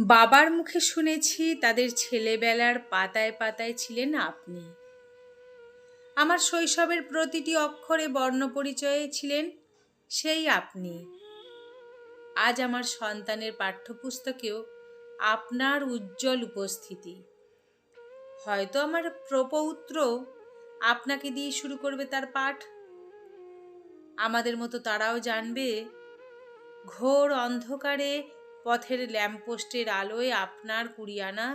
বাবার মুখে শুনেছি তাদের ছেলেবেলার পাতায় পাতায় ছিলেন আপনি। আমার শৈশবের প্রতিটি অক্ষরে বর্ণপরিচয়ে ছিলেন সেই আপনি। আজ আমার সন্তানের পাঠ্যপুস্তকেও আপনার উজ্জ্বল উপস্থিতি। হয়তো আমার প্রপৌত্র আপনাকে দিয়ে শুরু করবে তার পাঠ। আমাদের মতো তারাও জানবে, ঘোর অন্ধকারে পথের ল্যাম্পপোস্টের আলোয় আপনার কুড়িয়ানা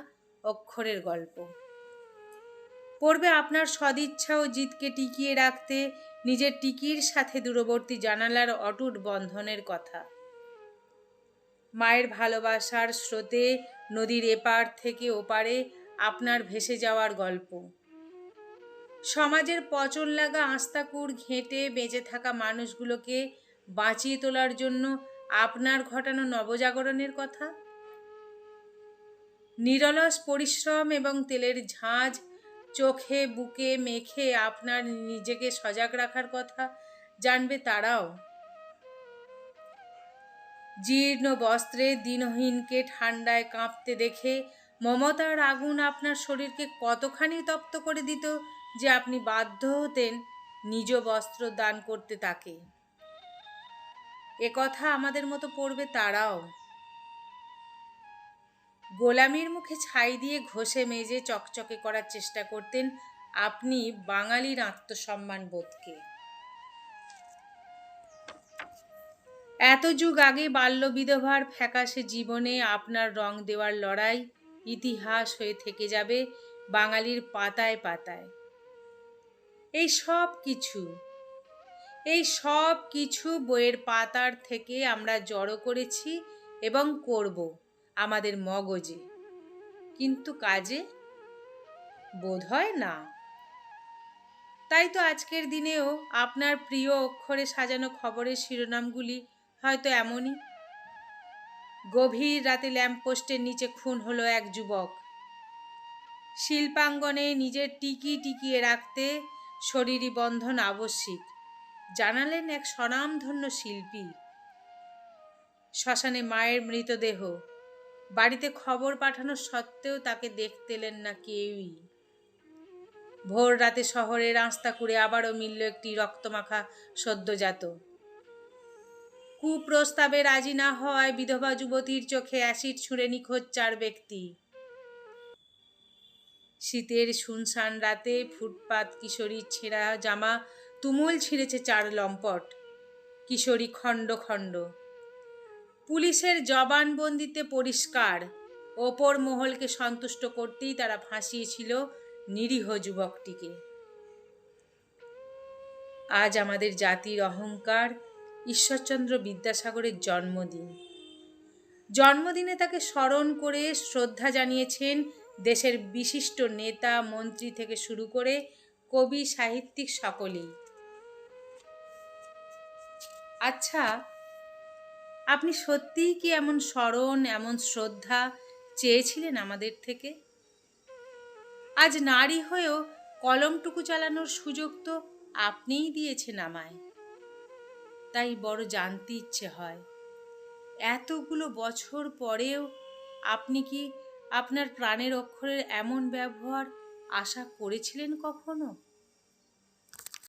অক্ষরের গল্প। পড়বে আপনার সদিচ্ছা ও জিতকে টিকিয়ে রাখতে, নিজের টিকির সাথে দূরবর্তী জানালার অটুট বন্ধনের কথা। মায়ের ভালোবাসার স্রোতে, নদীর এপার থেকে ওপারে আপনার ভেসে যাওয়ার গল্প। সমাজের পচন লাগা আস্তাকুর ঘেঁটে বেঁচে থাকা মানুষগুলোকে বাঁচিয়ে তোলার জন্য আপনার ঘটানো নবজাগরণের কথা? নিরলস পরিশ্রম এবং তেলের ঝাঁঝ চোখে, বুকে মেখে আপনার নিজেকে সজাগ রাখার কথা জানবে তারাও। জীর্ণ বস্ত্রে দিনহীনকে ঠান্ডায় কাঁপতে দেখে মমতার আগুন আপনার শরীরকে কতখানি তপ্ত করে দিত যে আপনি বাধ্য হতেন নিজ বস্ত্র দান করতে তাকে। এ কথা আমাদের মতো পড়বে তারাও। গোলামির মুখে ছাই দিয়ে ঘষে মেজে চকচকে করার চেষ্টা করতেন আপনি বাঙালির আত্মসম্মান বোধকে। এত যুগ আগে বাল্য বিধবার ফ্যাকাশে জীবনে আপনার রং দেওয়ার লড়াই ইতিহাস হয়ে থেকে যাবে বাঙালির পাতায় পাতায়। এই সব কিছু এই সব কিছু বইয়ের পাতার থেকে আমরা জড়ো করেছি এবং করব আমাদের মগজে। কিন্তু কাজে বোধ হয় না। তাই তো আজকের দিনেও আপনার প্রিয় অক্ষরে সাজানো খবরের শিরোনামগুলি হয়তো এমনই। গভীর রাতে ল্যাম্পপোস্টের নিচে খুন হলো এক যুবক। শিল্পাঙ্গনে নিজের টিকি টিকিয়ে রাখতে শরীরী বন্ধন আবশ্যিক। জানালেন এক স্বনামধন্য শিল্পী। শ্মশানে মায়ের মৃতদেহ। বাড়িতে খবর পাঠানো সত্ত্বেও তাকে দেখতে এলেন না কেউই। ভোর রাতে শহরের রাস্তা করে আবারও মিলল একটি রক্তমাখা সদ্যজাত। কুপ্রস্তাবে রাজি না হওয়ায় বিধবা যুবতীর চোখে অ্যাসিড ছুঁড়ে নিখোঁজ চার ব্যক্তি। শীতের শুনশান রাতে ফুটপাত, কিশোরীর ছেঁড়া জামা তুমুল ছিঁড়েছে চার লম্পট। কিশোরী খণ্ড খণ্ড। পুলিশের জবানবন্দিতে পরিষ্কার। ওপর মহলকে সন্তুষ্ট করতেই তারা ফাঁসিয়েছিল নিরীহ যুবকটিকে। আজ আমাদের জাতির অহংকার ঈশ্বরচন্দ্র বিদ্যাসাগরের জন্মদিন। জন্মদিনে তাকে স্মরণ করে শ্রদ্ধা জানিয়েছেন দেশের বিশিষ্ট নেতা, মন্ত্রী থেকে শুরু করে কবি, সাহিত্যিক সকলেই। আচ্ছা আপনি সত্যিই কি এমন স্মরণ, এমন শ্রদ্ধা চেয়েছিলেন আমাদের থেকে? আজ নারী হয়েও কলমটুকু চালানোর সুযোগ তো আপনিই দিয়েছেন আমায়। তাই বড় জানতে ইচ্ছে হয়। এতগুলো বছর পরেও আপনি কি আপনার প্রাণের অক্ষরের এমন ব্যবহার আশা করেছিলেন কখনো?